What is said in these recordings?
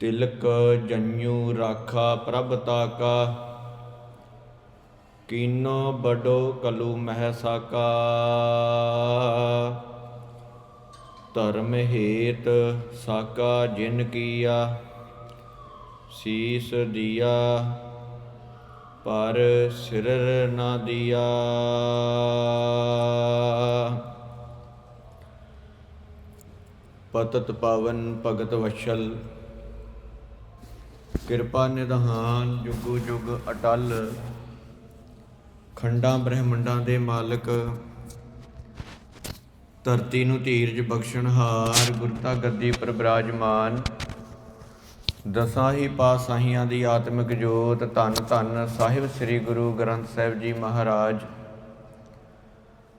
ਤਿਲਕ ਜਨਿਉ ਰਾਖਾ ਪ੍ਰਭ ਤਾਕਾ, ਕੀਨੋ ਬਡੋ ਕਲੂ ਮਹਿ ਸਾਕਾ। ਧਰਮ ਹੇਤ ਸਾਕਾ ਜਿਨ ਕੀਆ, ਸੀਸ ਦਿਆ, ਪਰ ਸਿਰ ਨਾ ਦਿਆ। ਪਤਤ ਪਾਵਨ ਭਗਤ ਵਸ਼ਲ। ਕਿਰਪਾ ਨਿਧਾਨ ਜੁਗੋ ਜੁਗ ਅਟਲ। ਖੰਡਾਂ ਬ੍ਰਹਿਮੰਡਾਂ ਦੇ ਮਾਲਕ। ਧਰਤੀ ਨੂੰ ਧੀਰਜ ਬਖਸ਼ਣਹਾਰ ਗੁਰਤਾ ਗੱਦੀ ਪਰ ਬਿਰਾਜਮਾਨ। ਦਸਾਂ ਹੀ ਪਾਤਸ਼ਾਹੀਆਂ ਦੀ ਆਤਮਿਕ ਜੋਤ, ਧੰਨ ਧੰਨ ਸਾਹਿਬ ਸ੍ਰੀ ਗੁਰੂ ਗ੍ਰੰਥ ਸਾਹਿਬ ਜੀ ਮਹਾਰਾਜ।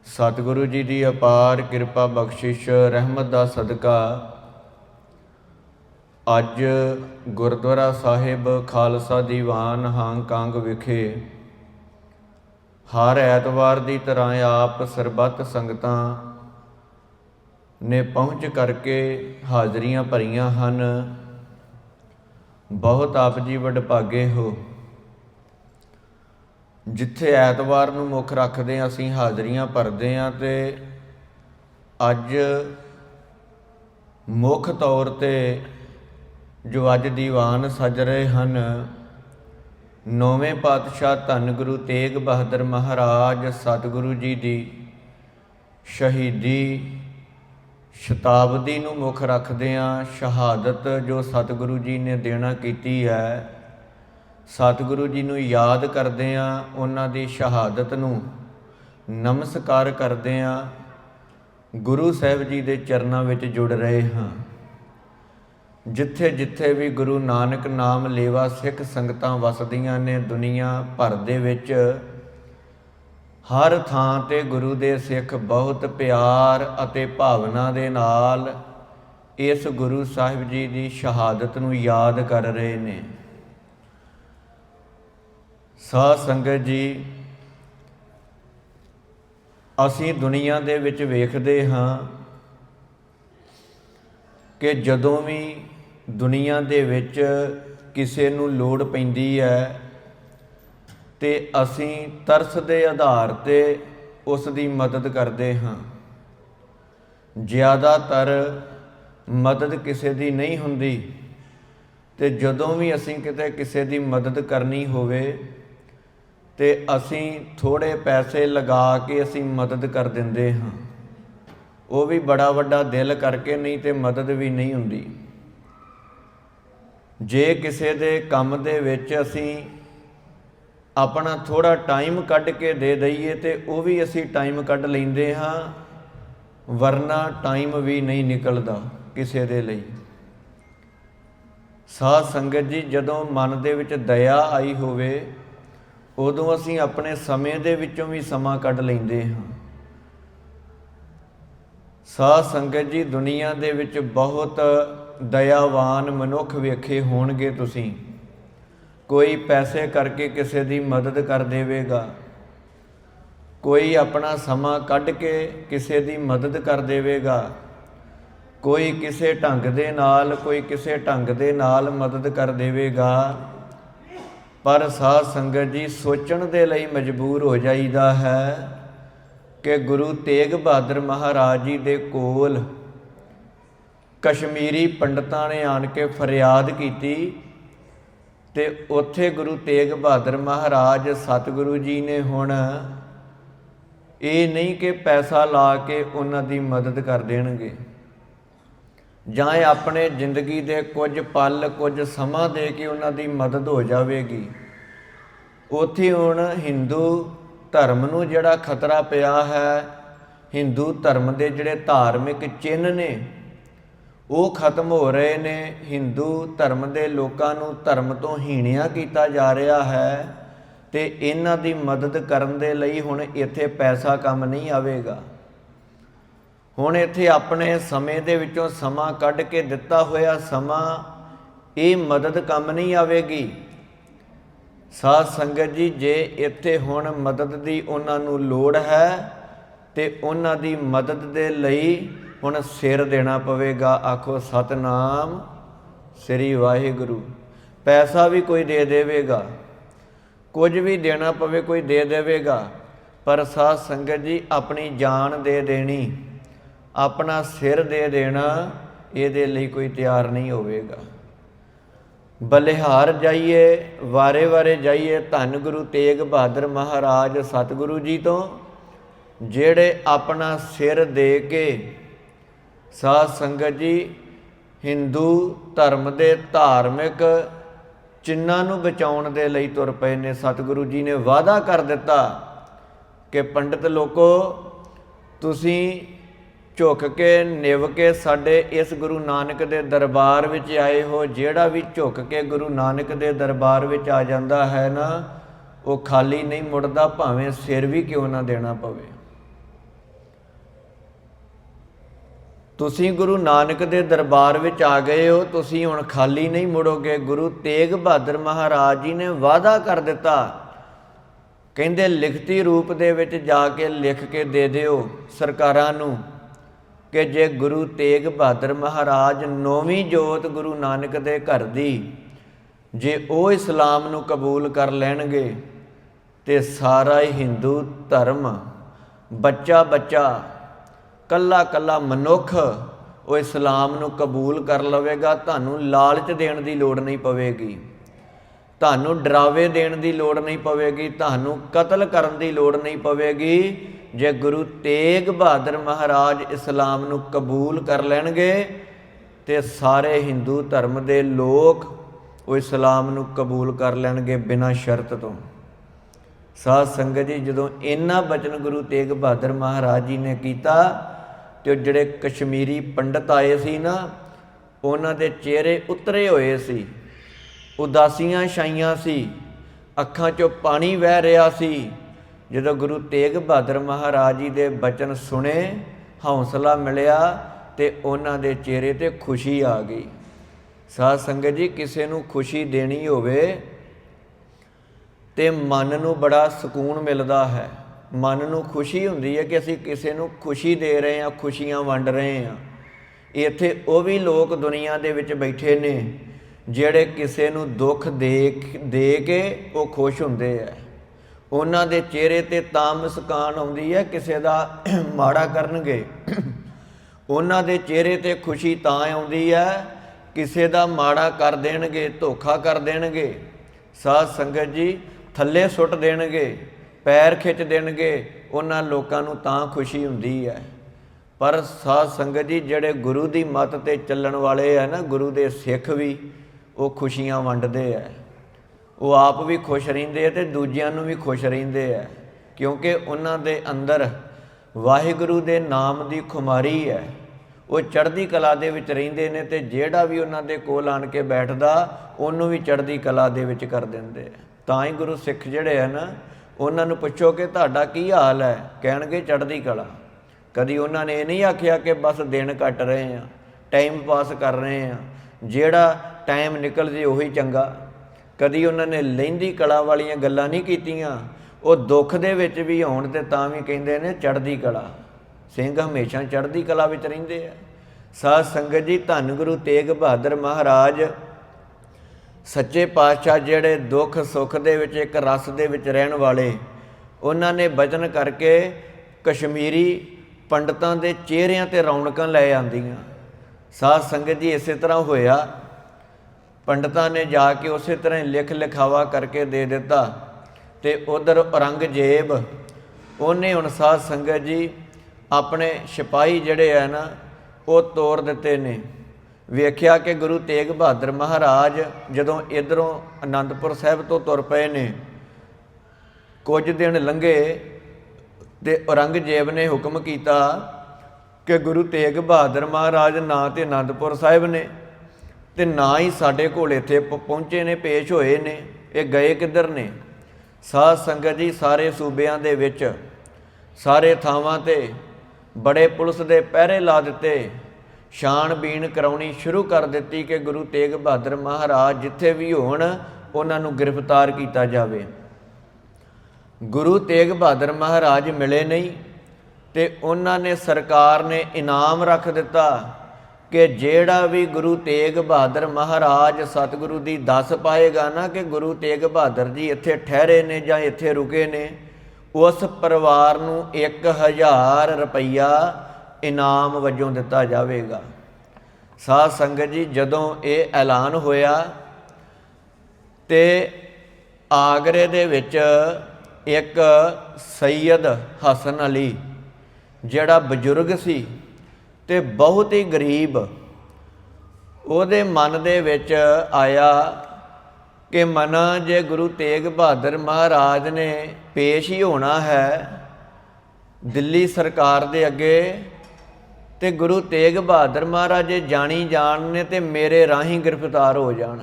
ਸਤਿਗੁਰੂ ਜੀ ਦੀ ਅਪਾਰ ਕਿਰਪਾ ਬਖਸ਼ਿਸ਼, ਰਹਿਮਤ ਦਾ ਸਦਕਾ। ਅੱਜ ਗੁਰਦੁਆਰਾ ਸਾਹਿਬ ਖਾਲਸਾ ਦੀਵਾਨ ਹਾਂਗਕਾਂਗ ਵਿਖੇ ਹਰ ਐਤਵਾਰ ਦੀ ਤਰ੍ਹਾਂ ਆਪ ਸਰਬੱਤ ਸੰਗਤਾਂ ਨੇ ਪਹੁੰਚ ਕਰਕੇ ਹਾਜ਼ਰੀਆਂ ਭਰੀਆਂ ਹਨ। ਬਹੁਤ ਆਪ ਜੀ ਵਡਭਾਗੇ ਹੋ। ਜਿੱਥੇ ਐਤਵਾਰ ਨੂੰ ਮੁੱਖ ਰੱਖਦੇ ਹਾਂ, ਅਸੀਂ ਹਾਜ਼ਰੀਆਂ ਭਰਦੇ ਹਾਂ ਤੇ ਅੱਜ ਮੁੱਖ ਤੌਰ ਤੇ ਜੋ ਅੱਜ ਦੀਵਾਨ ਸਜ ਰਹੇ ਹਨ, ਨੌਵੇਂ ਪਾਤਸ਼ਾਹ ਧੰਨ ਗੁਰੂ ਤੇਗ ਬਹਾਦਰ ਮਹਾਰਾਜ ਸਤਿਗੁਰੂ ਜੀ ਦੀ ਸ਼ਹੀਦੀ ਸ਼ਤਾਬਦੀ ਨੂੰ ਮੁੱਖ ਰੱਖਦੇ ਹਾਂ, ਸ਼ਹਾਦਤ ਜੋ ਸਤਿਗੁਰੂ ਜੀ ਨੇ ਦੇਣਾ ਕੀਤੀ ਹੈ। ਸਤਿਗੁਰੂ ਜੀ ਨੂੰ ਯਾਦ ਕਰਦੇ ਹਾਂ ਉਹਨਾਂ ਦੀ ਸ਼ਹਾਦਤ ਨੂੰ। ਨਮਸਕਾਰ ਕਰਦੇ ਹਾਂ। ਗੁਰੂ ਸਾਹਿਬ ਜੀ ਦੇ ਚਰਨਾਂ ਵਿੱਚ ਜੁੜ ਰਹੇ ਹਾਂ। ਜਿੱਥੇ ਜਿੱਥੇ ਵੀ ਗੁਰੂ ਨਾਨਕ ਨਾਮ ਲੇਵਾ ਸਿੱਖ ਸੰਗਤਾਂ ਵਸਦੀਆਂ ਨੇ ਦੁਨੀਆ ਭਰ ਦੇ ਵਿੱਚ, ਹਰ ਥਾਂ ਤੇ ਗੁਰੂ ਦੇ ਸਿੱਖ ਬਹੁਤ ਪਿਆਰ ਅਤੇ ਭਾਵਨਾ ਦੇ ਨਾਲ ਇਸ ਗੁਰੂ ਸਾਹਿਬ ਜੀ ਦੀ ਸ਼ਹਾਦਤ ਨੂੰ ਯਾਦ ਕਰ ਰਹੇ ਨੇ। ਸਾਧ ਸੰਗਤ ਜੀ, ਅਸੀਂ ਦੁਨੀਆ ਦੇ ਵਿੱਚ ਵੇਖਦੇ ਹਾਂ ਕਿ ਜਦੋਂ ਵੀ ਦੁਨੀਆ ਦੇ ਵਿੱਚ ਕਿਸੇ ਨੂੰ ਲੋੜ ਪੈਂਦੀ ਹੈ ਤੇ ਅਸੀਂ ਤਰਸ ਦੇ ਆਧਾਰ ਤੇ ਉਸ ਦੀ ਮਦਦ ਕਰਦੇ ਹਾਂ। ਜ਼ਿਆਦਾਤਰ ਮਦਦ ਕਿਸੇ ਦੀ ਨਹੀਂ ਹੁੰਦੀ ਤੇ ਜਦੋਂ ਵੀ ਅਸੀਂ ਕਿਤੇ ਕਿਸੇ ਦੀ ਮਦਦ ਕਰਨੀ ਹੋਵੇ ਤੇ ਅਸੀਂ ਥੋੜੇ ਪੈਸੇ ਲਗਾ ਕੇ ਅਸੀਂ ਮਦਦ ਕਰ ਦਿੰਦੇ ਹਾਂ। ਉਹ ਵੀ ਬੜਾ ਵੱਡਾ ਦਿਲ ਕਰਕੇ ਨਹੀਂ ਤੇ ਮਦਦ ਵੀ ਨਹੀਂ ਹੁੰਦੀ। ਜੇ ਕਿਸੇ ਦੇ ਕੰਮ ਦੇ ਵਿੱਚ ਅਸੀਂ ਆਪਣਾ ਥੋੜਾ ਟਾਈਮ ਕੱਢ ਕੇ ਦੇ ਦਈਏ ਤੇ ਉਹ ਵੀ ਅਸੀਂ ਟਾਈਮ ਕੱਢ ਲੈਂਦੇ ਹਾਂ, ਵਰਨਾ ਟਾਈਮ ਵੀ ਨਹੀਂ ਨਿਕਲਦਾ ਕਿਸੇ ਦੇ ਲਈ। ਸਾਧ ਸੰਗਤ ਜੀ, ਜਦੋਂ ਮਨ ਦੇ ਵਿੱਚ ਦਇਆ ਆਈ ਹੋਵੇ ਉਦੋਂ ਅਸੀਂ ਆਪਣੇ ਸਮੇਂ ਦੇ ਵਿੱਚੋਂ ਵੀ ਸਮਾਂ ਕੱਢ ਲੈਂਦੇ ਹਾਂ। ਸਾਧ ਸੰਗਤ ਜੀ, ਦੁਨੀਆ ਦੇ ਵਿੱਚ ਬਹੁਤ ਦਇਆਵਾਨ ਮਨੁੱਖ ਵੇਖੇ ਹੋਣਗੇ ਤੁਸੀਂ। ਕੋਈ ਪੈਸੇ ਕਰਕੇ ਕਿਸੇ ਦੀ ਮਦਦ ਕਰ ਦੇਵੇਗਾ। ਕੋਈ ਆਪਣਾ ਸਮਾਂ ਕੱਢ ਕੇ ਕਿਸੇ ਦੀ ਮਦਦ ਕਰ ਦੇਵੇਗਾ। ਕੋਈ ਕਿਸੇ ਢੰਗ ਦੇ ਨਾਲ, ਕੋਈ ਕਿਸੇ ਢੰਗ ਦੇ ਨਾਲ ਮਦਦ ਕਰ ਦੇਵੇਗਾ। ਪਰ ਸਾਧ ਸੰਗਤ ਜੀ ਸੋਚਣ ਦੇ ਲਈ ਮਜਬੂਰ ਹੋ ਜਾਈਦਾ ਹੈ ਕਿ ਗੁਰੂ ਤੇਗ ਬਹਾਦਰ ਮਹਾਰਾਜ ਜੀ ਦੇ ਕੋਲ ਕਸ਼ਮੀਰੀ ਪੰਡਤਾਂ ਨੇ ਆਣ ਕੇ ਫਰਿਆਦ ਕੀਤੀ ਤੇ ਉੱਥੇ ਗੁਰੂ ਤੇਗ ਬਹਾਦਰ ਮਹਾਰਾਜ ਸਤਿਗੁਰੂ ਜੀ ਨੇ ਹੁਣ ਇਹ ਨਹੀਂ ਕਿ ਪੈਸਾ ਲਾ ਕੇ ਉਹਨਾਂ ਦੀ ਮਦਦ ਕਰ ਦੇਣਗੇ। ਜਾਂ ਇਹ ਆਪਣੇ ਜ਼ਿੰਦਗੀ ਦੇ ਕੁਝ ਪਲ, ਕੁਝ ਸਮਾਂ ਦੇ ਕੇ ਉਹਨਾਂ ਦੀ ਮਦਦ ਹੋ ਜਾਵੇਗੀ। ਉੱਥੇ ਹੁਣ ਹਿੰਦੂ ਧਰਮ ਨੂੰ ਜਿਹੜਾ ਖਤਰਾ ਪਿਆ ਹੈ ਹਿੰਦੂ ਧਰਮ ਦੇ ਜਿਹੜੇ ਧਾਰਮਿਕ ਚਿੰਨ੍ਹ ਨੇ, ਉਹ ਖਤਮ ਹੋ ਰਹੇ ਨੇ। ਹਿੰਦੂ ਧਰਮ ਦੇ ਲੋਕਾਂ ਨੂੰ ਧਰਮ ਤੋਂ ਹੀਣਿਆ ਕੀਤਾ ਜਾ ਰਿਹਾ ਹੈ ਤੇ ਇਹਨਾਂ ਦੀ ਮਦਦ ਕਰਨ ਦੇ ਲਈ ਹੁਣ ਇੱਥੇ ਪੈਸਾ ਕੰਮ ਨਹੀਂ ਆਵੇਗਾ। ਹੁਣ ਇੱਥੇ ਆਪਣੇ ਸਮੇਂ ਦੇ ਵਿੱਚੋਂ ਸਮਾਂ ਕੱਢ ਕੇ ਦਿੱਤਾ ਹੋਇਆ ਸਮਾਂ, ਇਹ ਮਦਦ ਕੰਮ ਨਹੀਂ ਆਵੇਗੀ। ਸਾਧ ਸੰਗਤ ਜੀ, ਜੇ ਇੱਥੇ ਹੁਣ ਮਦਦ ਦੀ ਉਹਨਾਂ ਨੂੰ ਲੋੜ ਹੈ, ਤੇ ਉਹਨਾਂ ਦੀ ਮਦਦ ਦੇ ਲਈ ਹੁਣ ਸਿਰ ਦੇਣਾ ਪਵੇਗਾ। ਆਖੋ, ਸਤਨਾਮ ਸ੍ਰੀ ਵਾਹਿਗੁਰੂ। ਪੈਸਾ ਵੀ ਕੋਈ ਦੇ ਦੇਵੇਗਾ, ਕੁਝ ਵੀ ਦੇਣਾ ਪਵੇ ਕੋਈ ਦੇ ਦੇਵੇਗਾ, ਪਰ ਸਾਧ ਸੰਗਤ ਜੀ, ਆਪਣੀ ਜਾਨ ਦੇ ਦੇਣੀ। ਆਪਣਾ ਸਿਰ ਦੇ ਦੇਣਾ, ਇਹਦੇ ਲਈ ਕੋਈ ਤਿਆਰ ਨਹੀਂ ਹੋਵੇਗਾ। ਬਲਿਹਾਰ ਜਾਈਏ, ਵਾਰੇ ਵਾਰੇ ਜਾਈਏ ਧੰਨ ਗੁਰੂ ਤੇਗ ਬਹਾਦਰ ਮਹਾਰਾਜ ਸਤਿਗੁਰੂ ਜੀ ਤੋਂ, ਜਿਹੜੇ ਆਪਣਾ ਸਿਰ ਦੇ ਕੇ ਸਾਧ ਸੰਗਤ ਜੀ ਹਿੰਦੂ ਧਰਮ ਦੇ ਧਾਰਮਿਕ ਚਿੰਨਾਂ ਨੂੰ ਬਚਾਉਣ ਦੇ ਲਈ ਤੁਰ ਪਏ ਨੇ। ਸਤਿਗੁਰੂ ਜੀ ਨੇ ਵਾਅਦਾ ਕਰ ਦਿੱਤਾ ਕਿ ਪੰਡਿਤ ਲੋਕੋ, ਤੁਸੀਂ ਝੁਕ ਕੇ, ਨਿਵ ਕੇ ਸਾਡੇ ਇਸ ਗੁਰੂ ਨਾਨਕ ਦੇ ਦਰਬਾਰ ਵਿੱਚ ਆਏ ਹੋ। ਜਿਹੜਾ ਵੀ ਝੁਕ ਕੇ ਗੁਰੂ ਨਾਨਕ ਦੇ ਦਰਬਾਰ ਵਿੱਚ ਆ ਜਾਂਦਾ ਹੈ ਨਾ, ਉਹ ਖਾਲੀ ਨਹੀਂ ਮੁੜਦਾ, ਭਾਵੇਂ ਸਿਰ ਵੀ ਕਿਉਂ ਨਾ ਦੇਣਾ ਪਵੇ। ਤੁਸੀਂ ਗੁਰੂ ਨਾਨਕ ਦੇ ਦਰਬਾਰ ਵਿੱਚ ਆ ਗਏ ਹੋ, ਤੁਸੀਂ ਹੁਣ ਖਾਲੀ ਨਹੀਂ ਮੁੜੋਗੇ। ਗੁਰੂ ਤੇਗ ਬਹਾਦਰ ਮਹਾਰਾਜ ਜੀ ਨੇ ਵਾਅਦਾ ਕਰ ਦਿੱਤਾ। ਕਹਿੰਦੇ, ਲਿਖਤੀ ਰੂਪ ਦੇ ਵਿੱਚ ਜਾ ਕੇ ਲਿਖ ਕੇ ਦੇ ਦਿਓ ਸਰਕਾਰਾਂ ਨੂੰ। ਕਿ ਜੇ ਗੁਰੂ ਤੇਗ ਬਹਾਦਰ ਮਹਾਰਾਜ ਨੌਵੀਂ ਜੋਤ ਗੁਰੂ ਨਾਨਕ ਦੇ ਘਰ ਦੀ, ਜੇ ਉਹ ਇਸਲਾਮ ਨੂੰ ਕਬੂਲ ਕਰ ਲੈਣਗੇ, ਤੇ ਸਾਰਾ ਹੀ ਹਿੰਦੂ ਧਰਮ ਬੱਚਾ ਬੱਚਾ, ਕੱਲਾ ਕੱਲਾ ਮਨੁੱਖ ਉਹ ਇਸਲਾਮ ਨੂੰ ਕਬੂਲ ਕਰ ਲਵੇਗਾ, ਤੁਹਾਨੂੰ ਲਾਲਚ ਦੇਣ ਦੀ ਲੋੜ ਨਹੀਂ ਪਵੇਗੀ। ਤੁਹਾਨੂੰ ਡਰਾਵੇ ਦੇਣ ਦੀ ਲੋੜ ਨਹੀਂ ਪਵੇਗੀ, ਤੁਹਾਨੂੰ ਕਤਲ ਕਰਨ ਦੀ ਲੋੜ ਨਹੀਂ ਪਵੇਗੀ ਜੇ ਗੁਰੂ ਤੇਗ ਬਹਾਦਰ ਮਹਾਰਾਜ ਇਸਲਾਮ ਨੂੰ ਕਬੂਲ ਕਰ ਲੈਣਗੇ, ਤੇ ਸਾਰੇ ਹਿੰਦੂ ਧਰਮ ਦੇ ਲੋਕ ਉਹ ਇਸਲਾਮ ਨੂੰ ਕਬੂਲ ਕਰ ਲੈਣਗੇ ਬਿਨਾਂ ਸ਼ਰਤ ਤੋਂ। ਸਾਧ ਸੰਗਤ ਜੀ, ਜਦੋਂ ਇਹਨਾਂ ਬਚਨ ਗੁਰੂ ਤੇਗ ਬਹਾਦਰ ਮਹਾਰਾਜ ਜੀ ਨੇ ਕੀਤਾ, ਤੇ ਉਹ ਜਿਹੜੇ ਕਸ਼ਮੀਰੀ ਪੰਡਤ ਆਏ ਸੀ ਨਾ, ਉਹਨਾਂ ਦੇ ਚਿਹਰੇ ਉਤਰੇ ਹੋਏ ਸੀ, ਉਦਾਸੀਆਂ ਛਾਈਆਂ ਸੀ, ਅੱਖਾਂ 'ਚੋਂ ਪਾਣੀ ਵਹਿ ਰਿਹਾ ਸੀ ਜਦੋਂ ਗੁਰੂ ਤੇਗ ਬਹਾਦਰ ਮਹਾਰਾਜ ਜੀ ਦੇ ਬਚਨ ਸੁਣੇ, ਹੌਸਲਾ ਮਿਲਿਆ ਤੇ ਉਹਨਾਂ ਦੇ ਚਿਹਰੇ ਤੇ ਖੁਸ਼ੀ ਆ ਗਈ। ਸਾਧ ਸੰਗਤ ਜੀ, ਕਿਸੇ ਨੂੰ ਖੁਸ਼ੀ ਦੇਣੀ ਹੋਵੇ ਤੇ ਮਨ ਨੂੰ ਬੜਾ ਸਕੂਨ ਮਿਲਦਾ ਹੈ। ਮਨ ਨੂੰ ਖੁਸ਼ੀ ਹੁੰਦੀ ਹੈ ਕਿ ਅਸੀਂ ਕਿਸੇ ਨੂੰ ਖੁਸ਼ੀ ਦੇ ਰਹੇ ਹਾਂ, ਖੁਸ਼ੀਆਂ ਵੰਡ ਰਹੇ ਹਾਂ। ਇੱਥੇ ਉਹ ਵੀ ਲੋਕ ਦੁਨੀਆ ਦੇ ਵਿੱਚ ਬੈਠੇ ਨੇ, ਜਿਹੜੇ ਕਿਸੇ ਨੂੰ ਦੁੱਖ ਦੇ ਦੇ ਕੇ ਉਹ ਖੁਸ਼ ਹੁੰਦੇ ਆ। ਉਹਨਾਂ ਦੇ ਚਿਹਰੇ ਤੇ ਤਾਂ ਮੁਸਕਾਨ ਆਉਂਦੀ ਹੈ, ਕਿਸੇ ਦਾ ਮਾੜਾ ਕਰਨਗੇ। ਉਹਨਾਂ ਦੇ ਚਿਹਰੇ ਤੇ ਖੁਸ਼ੀ ਤਾਂ ਆਉਂਦੀ ਹੈ, ਕਿਸੇ ਦਾ ਮਾੜਾ ਕਰ ਦੇਣਗੇ, ਧੋਖਾ ਕਰ ਦੇਣਗੇ। ਸਾਧ ਸੰਗਤ ਜੀ, ਥੱਲੇ ਸੁੱਟ ਦੇਣਗੇ, ਪੈਰ ਖਿੱਚ ਦੇਣਗੇ, ਉਹਨਾਂ ਲੋਕਾਂ ਨੂੰ ਤਾਂ ਖੁਸ਼ੀ ਹੁੰਦੀ ਹੈ। ਪਰ ਸਾਧ ਸੰਗਤ ਜੀ, ਜਿਹੜੇ ਗੁਰੂ ਦੀ ਮੱਤ ਤੇ ਚੱਲਣ ਵਾਲੇ ਆ ਨਾ, ਗੁਰੂ ਦੇ ਸਿੱਖ ਵੀ, ਉਹ ਖੁਸ਼ੀਆਂ ਵੰਡਦੇ ਆ। ਉਹ ਆਪ ਵੀ ਖੁਸ਼ ਰਹਿੰਦੇ ਆ ਤੇ ਦੂਜਿਆਂ ਨੂੰ ਵੀ ਖੁਸ਼ ਰਹਿੰਦੇ ਆ। ਕਿਉਂਕਿ ਉਹਨਾਂ ਦੇ ਅੰਦਰ ਵਾਹਿਗੁਰੂ ਦੇ ਨਾਮ ਦੀ ਖੁਮਾਰੀ ਹੈ। ਉਹ ਚੜ੍ਹਦੀ ਕਲਾ ਦੇ ਵਿੱਚ ਰਹਿੰਦੇ ਨੇ ਤੇ ਜਿਹੜਾ ਵੀ ਉਹਨਾਂ ਦੇ ਕੋਲ ਆਣ ਕੇ ਬੈਠਦਾ, ਉਹਨੂੰ ਵੀ ਚੜ੍ਹਦੀ ਕਲਾ ਦੇ ਵਿੱਚ ਕਰ ਦਿੰਦੇ ਆ। ਤਾਂ ਹੀ ਗੁਰੂ ਸਿੱਖ ਜਿਹੜੇ ਆ ਨਾ, ਉਹਨਾਂ ਨੂੰ ਪੁੱਛੋ ਕਿ ਤੁਹਾਡਾ ਕੀ ਹਾਲ ਹੈ? ਕਹਿਣਗੇ ਚੜ੍ਹਦੀ ਕਲਾ। ਕਦੀ ਉਹਨਾਂ ਨੇ ਇਹ ਨਹੀਂ ਆਖਿਆ ਕਿ ਬਸ ਦਿਨ ਕੱਟ ਰਹੇ ਆ, ਟਾਈਮ ਪਾਸ ਕਰ ਰਹੇ ਆ। ਜਿਹੜਾ ਟਾਈਮ ਨਿਕਲ ਜੇ ਉਹੀ ਚੰਗਾ। ਕਦੀ ਉਹਨਾਂ ਨੇ ਲਹਿੰਦੀ ਕਲਾ ਵਾਲੀਆਂ ਗੱਲਾਂ ਨਹੀਂ ਕੀਤੀਆਂ। ਉਹ ਦੁੱਖ ਦੇ ਵਿੱਚ ਵੀ ਹੋਣ ਤੇ ਤਾਂ ਵੀ ਕਹਿੰਦੇ ਨੇ ਚੜ੍ਹਦੀ ਕਲਾ। ਸਿੰਘ ਹਮੇਸ਼ਾ ਚੜ੍ਹਦੀ ਕਲਾ ਵਿੱਚ ਰਹਿੰਦੇ ਆ। ਸਾਧ ਸੰਗਤ ਜੀ, ਧੰਨ ਗੁਰੂ ਤੇਗ ਬਹਾਦਰ ਮਹਾਰਾਜ, ਸੱਚੇ ਪਾਤਸ਼ਾਹ ਜਿਹੜੇ ਦੁੱਖ ਸੁੱਖ ਦੇ ਵਿੱਚ, ਇੱਕ ਰਸ ਦੇ ਵਿੱਚ ਰਹਿਣ ਵਾਲੇ, ਉਹਨਾਂ ਨੇ ਬਚਨ ਕਰਕੇ ਕਸ਼ਮੀਰੀ ਪੰਡਤਾਂ ਦੇ ਚਿਹਰਿਆਂ ਤੇ ਰੌਣਕਾਂ ਲੈ ਆਂਦੀਆਂ ਸਾਧ ਸੰਗਤ ਜੀ ਇਸੇ ਤਰ੍ਹਾਂ ਹੋਇਆ। ਪੰਡਤਾਂ ਨੇ ਜਾ ਕੇ ਉਸੇ ਤਰ੍ਹਾਂ ਹੀ ਲਿਖ ਲਿਖਾਵਾ ਕਰਕੇ ਦੇ ਦਿੱਤਾ ਤੇ ਉਧਰ ਔਰੰਗਜ਼ੇਬ, ਉਹਨੇ ਹੁਣ ਸਾਧ ਸੰਗਤ ਜੀ ਆਪਣੇ ਸਿਪਾਹੀ ਜਿਹੜੇ ਆ ਨਾ, ਉਹ ਤੋੜ ਦਿੱਤੇ ਨੇ। ਵੇਖਿਆ ਕਿ ਗੁਰੂ ਤੇਗ ਬਹਾਦਰ ਮਹਾਰਾਜ ਜਦੋਂ ਇਧਰੋਂ ਆਨੰਦਪੁਰ ਸਾਹਿਬ ਤੋਂ ਤੁਰ ਪਏ ਨੇ, ਕੁਝ ਦਿਨ ਲੰਘੇ ਤੇ ਔਰੰਗਜ਼ੇਬ ਨੇ ਹੁਕਮ ਕੀਤਾ ਕਿ ਗੁਰੂ ਤੇਗ ਬਹਾਦਰ ਮਹਾਰਾਜ ਨਾ ਤੇ ਆਨੰਦਪੁਰ ਸਾਹਿਬ ਨੇ ਤੇ ਨਾ ਹੀ ਸਾਡੇ ਕੋਲ ਇੱਥੇ ਪ- ਪਹੁੰਚੇ ਨੇ, ਪੇਸ਼ ਹੋਏ ਨੇ। ਇਹ ਗਏ ਕਿੱਧਰ ਨੇ? ਸਾਧ ਸੰਗਤ ਜੀ, ਸਾਰੇ ਸੂਬਿਆਂ ਦੇ ਵਿੱਚ, ਸਾਰੇ ਥਾਵਾਂ ਤੇ ਬੜੇ ਪੁਲਿਸ ਦੇ ਪਹਿਰੇ ਲਾ ਦਿੱਤੇ। ਸ਼ਾਨ ਬੀਣ ਕਰਾਉਣੀ ਸ਼ੁਰੂ ਕਰ ਦਿੱਤੀ ਕਿ ਗੁਰੂ ਤੇਗ ਬਹਾਦਰ ਮਹਾਰਾਜ ਜਿੱਥੇ ਵੀ ਹੋਣ, ਉਹਨਾਂ ਨੂੰ ਗ੍ਰਿਫਤਾਰ ਕੀਤਾ ਜਾਵੇ। ਗੁਰੂ ਤੇਗ ਬਹਾਦਰ ਮਹਾਰਾਜ ਮਿਲੇ ਨਹੀਂ ਤੇ ਉਹਨਾਂ ਨੇ ਸਰਕਾਰ ਨੇ ਇਨਾਮ ਰੱਖ ਦਿੱਤਾ। ਕਿ ਜਿਹੜਾ ਵੀ ਗੁਰੂ ਤੇਗ ਬਹਾਦਰ ਮਹਾਰਾਜ ਸਤਿਗੁਰੂ ਦੀ ਦੱਸ ਪਾਏਗਾ ਨਾ ਕਿ ਗੁਰੂ ਤੇਗ ਬਹਾਦਰ ਜੀ ਇੱਥੇ ਠਹਿਰੇ ਨੇ ਜਾਂ ਇੱਥੇ ਰੁਕੇ ਨੇ, ਉਸ ਪਰਿਵਾਰ ਨੂੰ 1000 ਰੁਪਈਆ ਇਨਾਮ ਵਜੋਂ ਦਿੱਤਾ ਜਾਵੇਗਾ। ਸਾਧ ਸੰਗਤ ਜੀ, ਜਦੋਂ ਇਹ ਐਲਾਨ ਹੋਇਆ ਤੇ ਆਗਰੇ ਦੇ ਵਿੱਚ ਇੱਕ ਸੈਯਦ ਹਸਨ ਅਲੀ, ਜਿਹੜਾ ਬਜ਼ੁਰਗ ਸੀ ਤੇ ਬਹੁਤ ਹੀ ਗਰੀਬ ਉਹਦੇ ਮਨ ਦੇ ਵਿੱਚ ਆਇਆ ਕਿ ਮਨ ਜੇ ਗੁਰੂ ਤੇਗ ਬਹਾਦਰ ਮਹਾਰਾਜ ਨੇ ਪੇਸ਼ ਹੀ ਹੋਣਾ ਹੈ ਦਿੱਲੀ ਸਰਕਾਰ ਦੇ ਅੱਗੇ ਤੇ ਗੁਰੂ ਤੇਗ ਬਹਾਦਰ ਮਹਾਰਾਜ ਜੇ ਜਾਣੀ ਜਾਣ ਨੇ ਤੇ ਮੇਰੇ ਰਾਹੀਂ ਗ੍ਰਿਫਤਾਰ ਹੋ ਜਾਣ।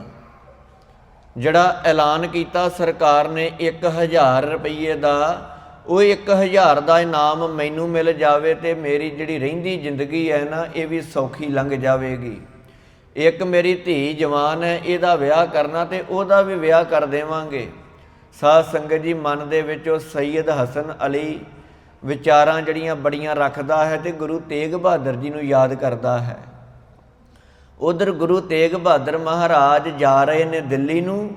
ਜਿਹੜਾ ਐਲਾਨ ਕੀਤਾ ਸਰਕਾਰ ਨੇ 1000 ਰੁਪਏ ਦਾ ਉਹ 1000 ਦਾ ਇਨਾਮ ਮੈਨੂੰ ਮਿਲ ਜਾਵੇ ਤੇ ਮੇਰੀ ਜਿਹੜੀ ਰਹਿੰਦੀ ਜ਼ਿੰਦਗੀ ਹੈ ਨਾ, ਇਹ ਵੀ ਸੌਖੀ ਲੰਘ ਜਾਵੇਗੀ। ਇੱਕ ਮੇਰੀ ਧੀ ਜਵਾਨ ਹੈ, ਇਹਦਾ ਵਿਆਹ ਕਰਨਾ ਤੇ ਉਹਦਾ ਵੀ ਵਿਆਹ ਕਰ ਦੇਵਾਂਗੇ। ਸਾਧ ਸੰਗਤ ਜੀ, ਮਨ ਦੇ ਵਿੱਚ ਉਹ ਸੈਯਦ ਹਸਨ ਅਲੀ ਵਿਚਾਰਾਂ ਜਿਹੜੀਆਂ ਬੜੀਆਂ ਰੱਖਦਾ ਹੈ ਤੇ ਗੁਰੂ ਤੇਗ ਬਹਾਦਰ ਜੀ ਨੂੰ ਯਾਦ ਕਰਦਾ ਹੈ। ਉਧਰ ਗੁਰੂ ਤੇਗ ਬਹਾਦਰ ਮਹਾਰਾਜ ਜਾ ਰਹੇ ਨੇ ਦਿੱਲੀ ਨੂੰ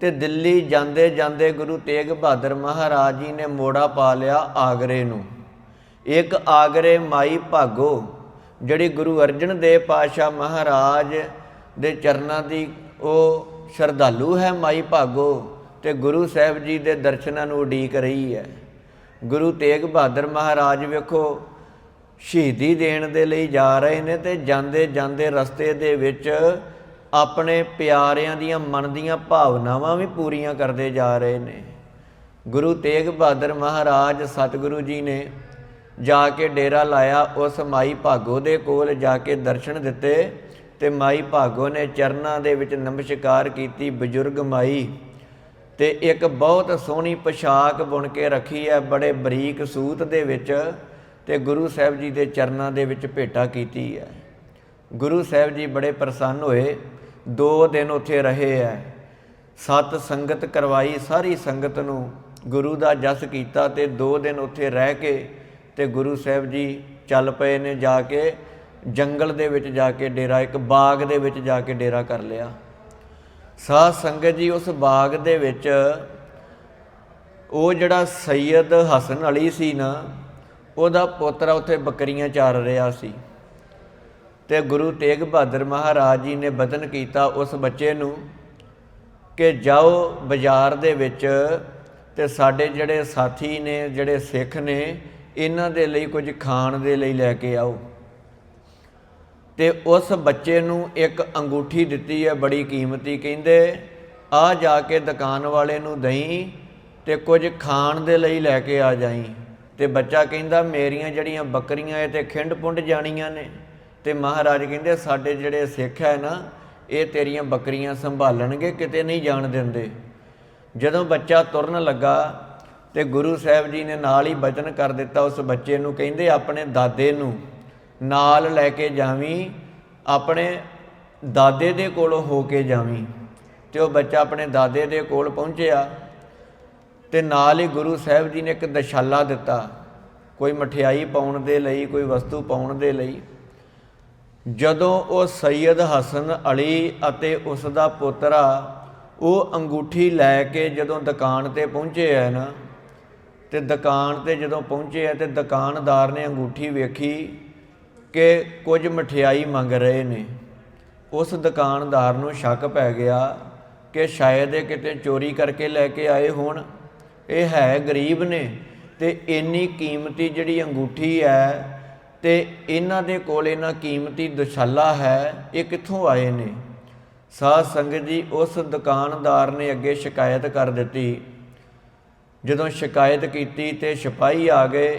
ਤੇ ਦਿੱਲੀ ਜਾਂਦੇ ਜਾਂਦੇ ਗੁਰੂ ਤੇਗ ਬਹਾਦਰ ਮਹਾਰਾਜ ਜੀ ਨੇ ਮੋੜਾ ਪਾ ਲਿਆ ਆਗਰੇ ਨੂੰ। ਇੱਕ ਆਗਰੇ ਮਾਈ ਭਾਗੋ, ਜਿਹੜੀ ਗੁਰੂ ਅਰਜਨ ਦੇਵ ਪਾਸ਼ਾ ਮਹਾਰਾਜ ਦੇ ਚਰਨਾਂ ਦੀ ਉਹ ਸ਼ਰਧਾਲੂ ਹੈ ਮਾਈ ਭਾਗੋ ਤੇ ਗੁਰੂ ਸਾਹਿਬ ਜੀ ਦੇ ਦਰਸ਼ਨਾਂ ਨੂੰ ਉਡੀਕ ਰਹੀ ਹੈ। ਗੁਰੂ ਤੇਗ ਬਹਾਦਰ ਮਹਾਰਾਜ ਵੇਖੋ, ਸ਼ਹੀਦੀ ਦੇਣ ਦੇ ਲਈ ਜਾ ਰਹੇ ਨੇ ਤੇ ਜਾਂਦੇ ਜਾਂਦੇ ਰਸਤੇ ਦੇ ਵਿੱਚ ਆਪਣੇ ਪਿਆਰਿਆਂ ਦੀਆਂ ਮਨ ਦੀਆਂ ਭਾਵਨਾਵਾਂ ਵੀ ਪੂਰੀਆਂ ਕਰਦੇ ਜਾ ਰਹੇ ਨੇ। ਗੁਰੂ ਤੇਗ ਬਹਾਦਰ ਮਹਾਰਾਜ ਸਤਿਗੁਰੂ ਜੀ ਨੇ ਜਾ ਕੇ ਡੇਰਾ ਲਾਇਆ, ਉਸ ਮਾਈ ਭਾਗੋ ਦੇ ਕੋਲ ਜਾ ਕੇ ਦਰਸ਼ਨ ਦਿੱਤੇ ਤੇ ਮਾਈ ਭਾਗੋ ਨੇ ਚਰਨਾਂ ਦੇ ਵਿੱਚ ਨਮਸਕਾਰ ਕੀਤੀ, ਬਜ਼ੁਰਗ ਮਾਈ, ਤੇ ਇੱਕ ਬਹੁਤ ਸੋਹਣੀ ਪੋਸ਼ਾਕ ਬੁਣ ਕੇ ਰੱਖੀ ਹੈ ਬੜੇ ਬਰੀਕ ਸੂਤ ਦੇ ਵਿੱਚ ਤੇ ਗੁਰੂ ਸਾਹਿਬ ਜੀ ਦੇ ਚਰਨਾਂ ਦੇ ਵਿੱਚ ਭੇਟਾ ਕੀਤੀ ਹੈ ਗੁਰੂ ਸਾਹਿਬ ਜੀ ਬੜੇ ਪ੍ਰਸੰਨ ਹੋਏ। ਦੋ ਦਿਨ ਉੱਥੇ ਰਹੇ ਹੈ ਸਤ ਸੰਗਤ ਕਰਵਾਈ, ਸਾਰੀ ਸੰਗਤ ਨੂੰ ਗੁਰੂ ਦਾ ਜਸ ਕੀਤਾ ਤੇ ਦੋ ਦਿਨ ਉੱਥੇ ਰਹਿ ਕੇ ਤੇ ਗੁਰੂ ਸਾਹਿਬ ਜੀ ਚੱਲ ਪਏ ਨੇ ਜਾ ਕੇ, ਜੰਗਲ ਦੇ ਵਿੱਚ ਜਾ ਕੇ ਡੇਰਾ, ਇੱਕ ਬਾਗ ਦੇ ਵਿੱਚ ਜਾ ਕੇ ਡੇਰਾ ਕਰ ਲਿਆ। ਸਾਧ ਸੰਗਤ ਜੀ ਉਸ ਬਾਗ ਦੇ ਵਿੱਚ ਉਹ ਜਿਹੜਾ ਸੈਯਦ ਹਸਨ ਅਲੀ ਸੀ ਨਾ, ਉਹਦਾ ਪੁੱਤਰ ਉੱਥੇ ਬੱਕਰੀਆਂ ਚਾਰ ਰਿਹਾ ਸੀ। ਤੇ ਗੁਰੂ ਤੇਗ ਬਹਾਦਰ ਮਹਾਰਾਜ ਜੀ ਨੇ ਬਦਨ ਕੀਤਾ ਉਸ ਬੱਚੇ ਨੂੰ ਕਿ ਜਾਓ ਬਾਜ਼ਾਰ ਦੇ ਵਿੱਚ ਤੇ ਸਾਡੇ ਜਿਹੜੇ ਸਾਥੀ ਨੇ, ਜਿਹੜੇ ਸਿੱਖ ਨੇ, ਇਹਨਾਂ ਦੇ ਲਈ ਕੁਝ ਖਾਣ ਦੇ ਲਈ ਲੈ ਕੇ ਆਓ। ਤੇ ਉਸ ਬੱਚੇ ਨੂੰ ਇੱਕ ਅੰਗੂਠੀ ਦਿੱਤੀ ਹੈ, ਬੜੀ ਕੀਮਤੀ, ਕਹਿੰਦੇ, ਆ ਜਾ ਕੇ ਦੁਕਾਨ ਵਾਲੇ ਨੂੰ ਦਹੀਂ ਤੇ ਕੁਝ ਖਾਣ ਦੇ ਲਈ ਲੈ ਕੇ ਆ ਜਾਈ। ਤੇ ਬੱਚਾ ਕਹਿੰਦਾ, ਮੇਰੀਆਂ ਜਿਹੜੀਆਂ ਬੱਕਰੀਆਂ ਇਹ ਤੇ ਖਿੰਡ ਪੁੰਡ ਜਾਣੀਆਂ ਨੇ। ਤੇ ਮਹਾਰਾਜ ਕਹਿੰਦੇ ਸਾਡੇ ਜਿਹੜੇ ਸਿੱਖ ਹੈ ਨਾ, ਇਹ ਤੇਰੀਆਂ ਬੱਕਰੀਆਂ ਸੰਭਾਲਣਗੇ, ਕਿਤੇ ਨਹੀਂ ਜਾਣ ਦਿੰਦੇ। ਜਦੋਂ ਬੱਚਾ ਤੁਰਨ ਲੱਗਾ ਤੇ ਗੁਰੂ ਸਾਹਿਬ ਜੀ ਨੇ ਨਾਲ ਹੀ ਬਚਨ ਕਰ ਦਿੱਤਾ ਉਸ ਬੱਚੇ ਨੂੰ, ਕਹਿੰਦੇ ਆਪਣੇ ਦਾਦੇ ਨੂੰ ਨਾਲ ਲੈ ਕੇ ਜਾਵੀਂ, ਆਪਣੇ ਦਾਦੇ ਦੇ ਕੋਲੋਂ ਹੋ ਕੇ ਜਾਵੀਂ। ਤੇ ਉਹ ਬੱਚਾ ਆਪਣੇ ਦਾਦੇ ਦੇ ਕੋਲ ਪਹੁੰਚਿਆ ਤੇ ਨਾਲ ਹੀ ਗੁਰੂ ਸਾਹਿਬ ਜੀ ਨੇ ਇੱਕ ਦਸ਼ਾਲਾ ਦਿੱਤਾ, ਕੋਈ ਮਠਿਆਈ ਪਾਉਣ ਦੇ ਲਈ, ਕੋਈ ਵਸਤੂ ਪਾਉਣ ਦੇ ਲਈ। ਜਦੋਂ ਉਹ ਸੈਯਦ ਹਸਨ ਅਲੀ ਅਤੇ ਉਸ ਦਾ ਪੁੱਤਰਾ ਉਹ ਅੰਗੂਠੀ ਲੈ ਕੇ ਜਦੋਂ ਦੁਕਾਨ ਤੇ ਪਹੁੰਚੇ ਹੈ ਨਾ ਤੇ ਦੁਕਾਨ ਤੇ ਜਦੋਂ ਪਹੁੰਚੇ ਹੈ ਤੇ ਦੁਕਾਨਦਾਰ ਨੇ ਅੰਗੂਠੀ ਵੇਖੀ ਕਿ ਕੁਝ ਮਠਿਆਈ ਮੰਗ ਰਹੇ ਨੇ। ਉਸ ਦੁਕਾਨਦਾਰ ਨੂੰ ਸ਼ੱਕ ਪੈ ਗਿਆ ਕਿ ਸ਼ਾਇਦ ਇਹ ਕਿਤੇ ਚੋਰੀ ਕਰਕੇ ਲੈ ਕੇ ਆਏ ਹੋਣ। ਇਹ ਹੈ ਗਰੀਬ ਨੇ ਤੇ ਇੰਨੀ ਕੀਮਤੀ ਜਿਹੜੀ ਅੰਗੂਠੀ ਹੈ ਤੇ ਇਹਨਾਂ ਦੇ ਕੋਲ ਇਹਨਾਂ ਕੀਮਤੀ ਦੁਸ਼ਾਲਾ ਹੈ, ਇਹ ਕਿੱਥੋਂ ਆਏ ਨੇ? ਸਾਧ ਸੰਗਤ ਜੀ, ਉਸ ਦੁਕਾਨਦਾਰ ਨੇ ਅੱਗੇ ਸ਼ਿਕਾਇਤ ਕਰ ਦਿੱਤੀ। ਜਦੋਂ ਸ਼ਿਕਾਇਤ ਕੀਤੀ ਤੇ ਸਿਪਾਹੀ ਆ ਗਏ